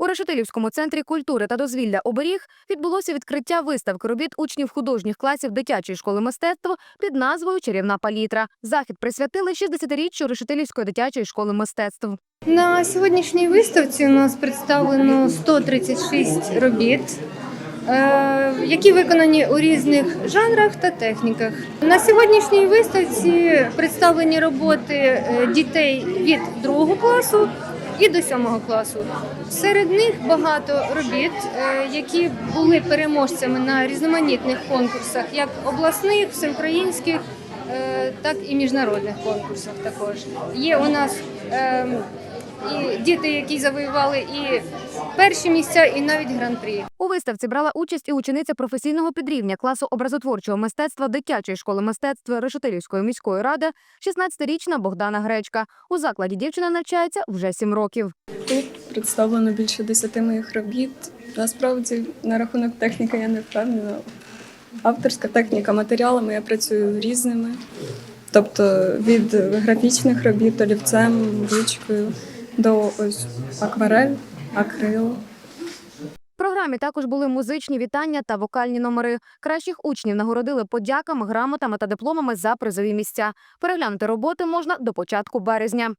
У Решетилівському центрі культури та дозвілля оберіг відбулося відкриття виставки робіт учнів художніх класів дитячої школи мистецтва під назвою Чарівна палітра. Захід присвятили 60-річчю Решетилівської дитячої школи мистецтв. На сьогоднішній виставці у нас представлено 136 робіт, е, які виконані у різних жанрах та техніках. На сьогоднішній виставці представлені роботи е, дітей від другого класу і до сьомого класу. Серед них багато робіт, е, які були переможцями на різноманітних конкурсах, як обласних, всеукраїнських, е, так і міжнародних конкурсах. Також є у нас ем, і діти, які завоювали і перші місця, і навіть гран-прі. У виставці брала участь і учениця професійного підрівня класу образотворчого мистецтва дитячої школи мистецтва Решетилівської міської ради, 16-річна Богдана Гречка. У закладі дівчина навчається вже 7 років. Тут представлено більше десяти моїх робіт. Насправді, на рахунок техніки я не впевнена. Авторська техніка матеріалами я працюю різними. Тобто від графічних робіт олівцем, ручкою до ось акварель, акрил. В програмі також були музичні вітання та вокальні номери. Кращих учнів нагородили подяками, грамотами та дипломами за призові місця. Переглянути роботи можна до початку березня.